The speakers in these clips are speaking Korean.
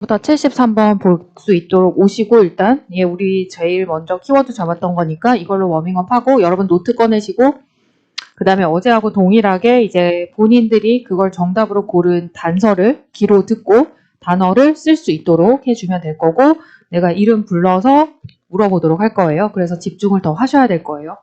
부터 73번 볼 수 있도록 오시고 일단 예 우리 제일 먼저 키워드 잡았던 거니까 이걸로 워밍업 하고 여러분 노트 꺼내시고 그 다음에 어제하고 동일하게 이제 본인들이 그걸 정답으로 고른 단서를 귀로 듣고 단어를 쓸 수 있도록 해주면 될 거고 내가 이름 불러서 물어보도록 할 거예요. 그래서 집중을 더 하셔야 될 거예요.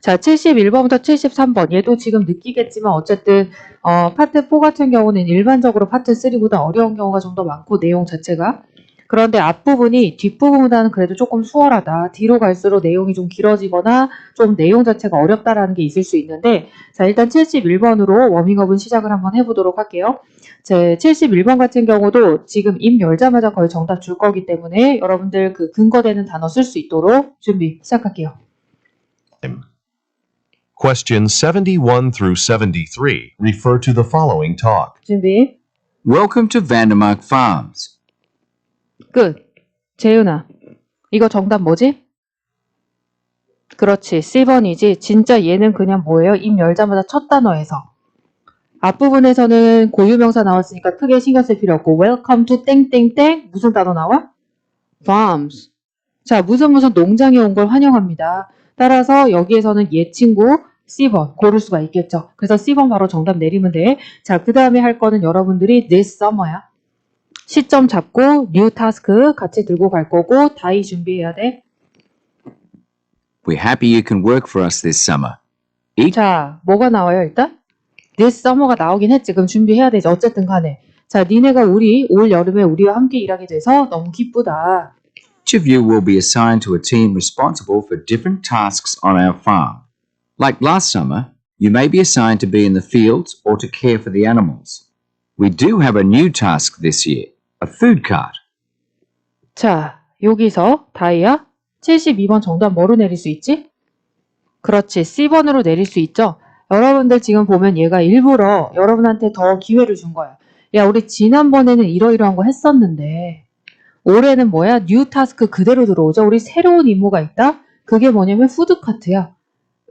자, 71번부터 73번. 얘도 지금 느끼겠지만 어쨌든 어, 파트 4 같은 경우는 일반적으로 파트 3보다 어려운 경우가 좀 더 많고 내용 자체가 그런데 앞부분이 뒷부분보다는 그래도 조금 수월하다. 뒤로 갈수록 내용이 좀 길어지거나 좀 내용 자체가 어렵다라는 게 있을 수 있는데 자, 일단 71번으로 워밍업은 시작을 한번 해 보도록 할게요. 제 71번 같은 경우도 지금 입 열자마자 거의 정답 줄 거기 때문에 여러분들 그 근거되는 단어 쓸 수 있도록 준비 시작할게요. Questions 71 through 73 refer to the following talk. 준비 Welcome to Vandermark Farms. 끝. 재윤아, 이거 정답 뭐지? 그렇지, C번이지. 진짜 얘는 그냥 뭐예요? 입 열자마자 첫 단어에서. 앞부분에서는 고유명사 나왔으니까 크게 신경 쓸 필요 없고, Welcome to 땡땡땡. 무슨 단어 나와? Farms. 자, 무슨 무슨 농장에 온 걸 환영합니다. 따라서 여기에서는 얘 친구 C번 고를 수가 있겠죠. 그래서 C번 바로 정답 내리면 돼. 자, 그 다음에 할 거는 여러분들이 this summer야. 시점 잡고 new task 같이 들고 갈 거고 다이 준비해야 돼. We're happy you can work for us this summer. 자, 뭐가 나와요 일단? this summer가 나오긴 했지. 그럼 준비해야 되지. 어쨌든 간에. 자, 니네가 우리 올 여름에 우리와 함께 일하게 돼서 너무 기쁘다. Each of you will be assigned to a team responsible for different tasks on our farm. Like last summer, you may be assigned to be in the fields or to care for the animals. We do have a new task this year a food cart. 자, 여기서 다이야 72번 정답 뭐로 내릴 수 있지? 그렇지. C번으로 내릴 수 있죠. 여러분들 지금 보면 얘가 일부러 여러분한테 더 기회를 준 거야. 야, 우리 지난번에는 이러이러한 거 했었는데 올해는 뭐야? 뉴 타스크 그대로 들어오죠. 우리 새로운 임무가 있다? 그게 뭐냐면 푸드카트야.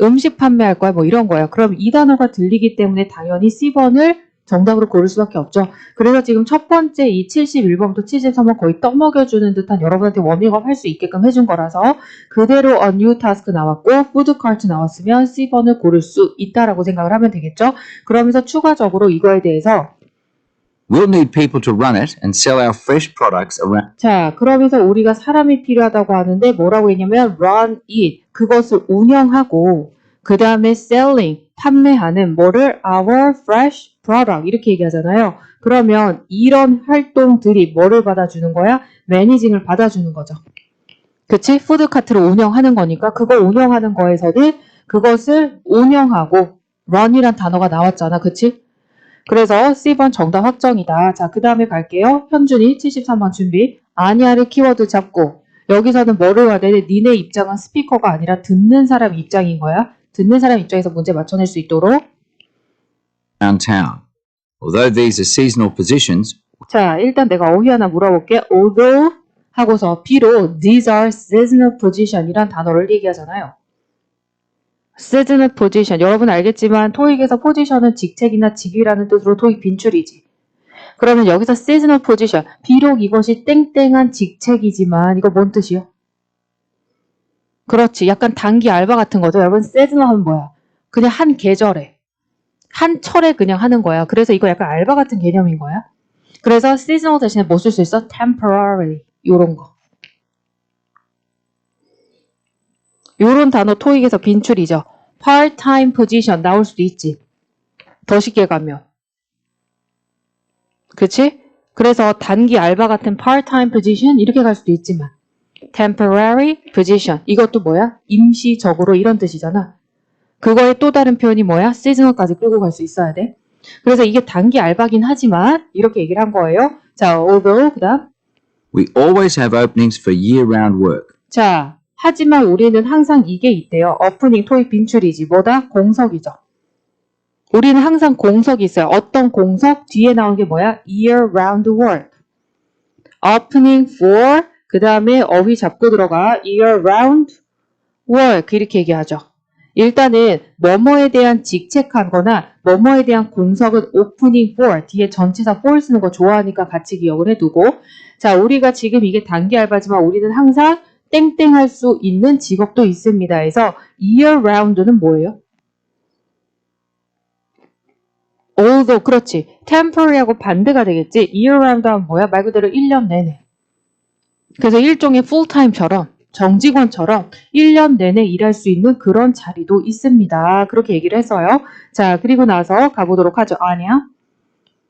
음식 판매할 거야. 뭐 이런 거야. 그럼 이 단어가 들리기 때문에 당연히 C번을 정답으로 고를 수밖에 없죠. 그래서 지금 첫 번째 이 71번부터 73번 거의 떠먹여주는 듯한 여러분한테 워밍업 할 수 있게끔 해준 거라서 그대로 a new task 나왔고 푸드카트 나왔으면 C번을 고를 수 있다라고 생각을 하면 되겠죠. 그러면서 추가적으로 이거에 대해서 We'll need people to run it and sell our fresh products around. 자, 그러면서 우리가 사람이 필요하다고 하는데 뭐라고 했냐면 run it 그것을 운영하고 그 다음에 selling 판매하는 뭐를 our fresh product 이렇게 얘기하잖아요. 그러면 이런 활동들이 뭐를 받아주는 거야? 매니징을 받아주는 거죠. 그치? 푸드카트를 운영하는 거니까 그거 운영하는 거에서는 그것을 운영하고 run이란 단어가 나왔잖아. 그치? 그래서 C번 정답 확정이다. 자, 그 다음에 갈게요. 현준이 73번 준비. 아니야를 키워드 잡고 여기서는 뭐를 해야 돼? 니네 입장은 스피커가 아니라 듣는 사람 입장인 거야. 듣는 사람 입장에서 문제 맞춰낼 수 있도록. around town. Although these are seasonal positions, 자, 일단 내가 어휘 하나 물어볼게. although 하고서 비록 these are seasonal position이란 단어를 얘기하잖아요. Seasonal position. 여러분 알겠지만 토익에서 포지션은 직책이나 직위라는 뜻으로 토익 빈출이지. 그러면 여기서 seasonal position. 비록 이것이 땡땡한 직책이지만 이거 뭔 뜻이요? 그렇지. 약간 단기 알바 같은 거죠. 여러분 seasonal 하면 뭐야? 그냥 한 계절에 한 철에 그냥 하는 거야. 그래서 이거 약간 알바 같은 개념인 거야. 그래서 seasonal 대신에 뭐 쓸 수 있어? temporary 요런 거. 요런 단어 토익에서 빈출이죠. part-time position 나올 수도 있지. 더 쉽게 가면. 그치? 그래서 단기 알바 같은 part-time position 이렇게 갈 수도 있지만 temporary position 이것도 뭐야? 임시적으로 이런 뜻이잖아. 그거의 또 다른 표현이 뭐야? seasonal까지 끌고 갈 수 있어야 돼. 그래서 이게 단기 알바긴 하지만 이렇게 얘기를 한 거예요. 자, although 그다음 we always have openings for year round work. 자, 하지만 우리는 항상 이게 있대요. 오프닝 토익 빈출이지. 뭐다? 공석이죠. 우리는 항상 공석이 있어요. 어떤 공석? 뒤에 나온 게 뭐야? year round work. opening for 그 다음에 어휘 잡고 들어가 year round work 이렇게 얘기하죠. 일단은 뭐뭐에 대한 직책하거나 뭐뭐에 대한 공석은 opening for 뒤에 전치사 for 쓰는 거 좋아하니까 같이 기억을 해두고 자 우리가 지금 이게 단기 알바지만 우리는 항상 땡땡 할 수 있는 직업도 있습니다. 해서 year round는 뭐예요? although 그렇지 temporary하고 반대가 되겠지 year round 하면 뭐야? 말 그대로 1년 내내 그래서 일종의 fulltime처럼 정직원처럼 1년 내내 일할 수 있는 그런 자리도 있습니다. 그렇게 얘기를 했어요. 자, 그리고 나서 가보도록 하죠. 아니야?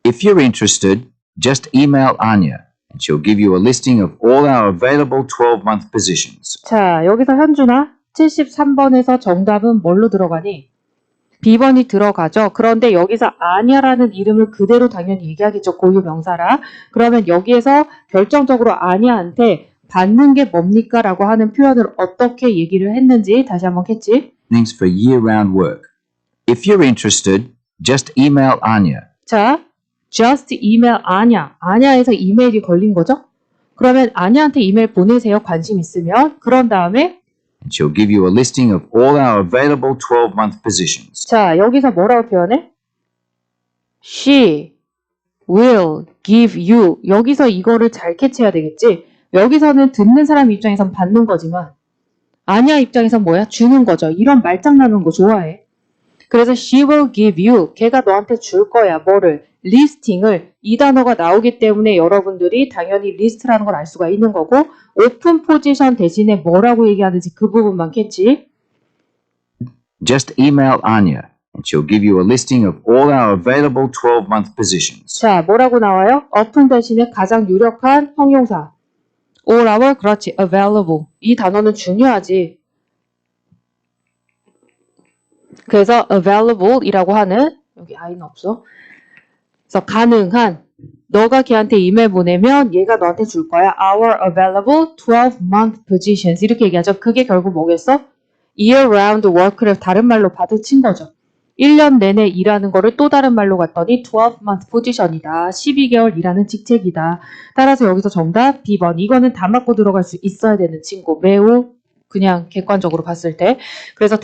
If you're interested, just email Anya and she'll give you a listing of all our available 12 month positions. 자, 여기서 현준아 73번에서 정답은 뭘로 들어가니? B번이 들어가죠. 그런데 여기서 아냐라는 이름을 그대로 당연히 얘기하겠죠. 고유 명사라. 그러면 여기에서 결정적으로 아냐한테 받는 게 뭡니까? 라고 하는 표현을 어떻게 얘기를 했는지 다시 한번 겠지? Things for year round work. If you're interested, just email Anya. 자, just email 아냐. 아냐에서 이메일이 걸린 거죠? 그러면 아냐한테 이메일 보내세요. 관심 있으면. 그런 다음에 and she'll give you a listing of all our available 12 month positions. 자, 여기서 뭐라고 표현해? She will give you. 여기서 이거를 잘 캐치해야 되겠지? 여기서는 듣는 사람 입장에선 받는 거지만, 아냐 입장에선 뭐야? 주는 거죠. 이런 말장난하는 거 좋아해. 그래서 she will give you. 걔가 너한테 줄 거야. 뭐를? 리스팅을. 이 단어가 나오기 때문에 여러분들이 당연히 리스트라는 걸 알 수가 있는 거고, 오픈 포지션 대신에 뭐라고 얘기하는지 그 부분만 캐치. Just email Anya and she'll give you a listing of all our available 12 month positions. 자, 뭐라고 나와요? open 대신에 가장 유력한 형용사. all our, 그렇지, available. 이 단어는 중요하지. 그래서 available 이라고 하는, 여기 i는 없어. 그래서 가능한, 너가 걔한테 이메일 보내면 얘가 너한테 줄 거야. our available 12 month positions. 이렇게 얘기하죠. 그게 결국 뭐겠어? year round work를 다른 말로 받아친 거죠. 1년 내내 일하는 거를 또 다른 말로 갔더니 12month 포지션이다. 12개월 일하는 직책이다. 따라서 여기서 정답 B번. 이거는 다 맞고 들어갈 수 있어야 되는 친구. 매우 그냥 객관적으로 봤을 때. 그래서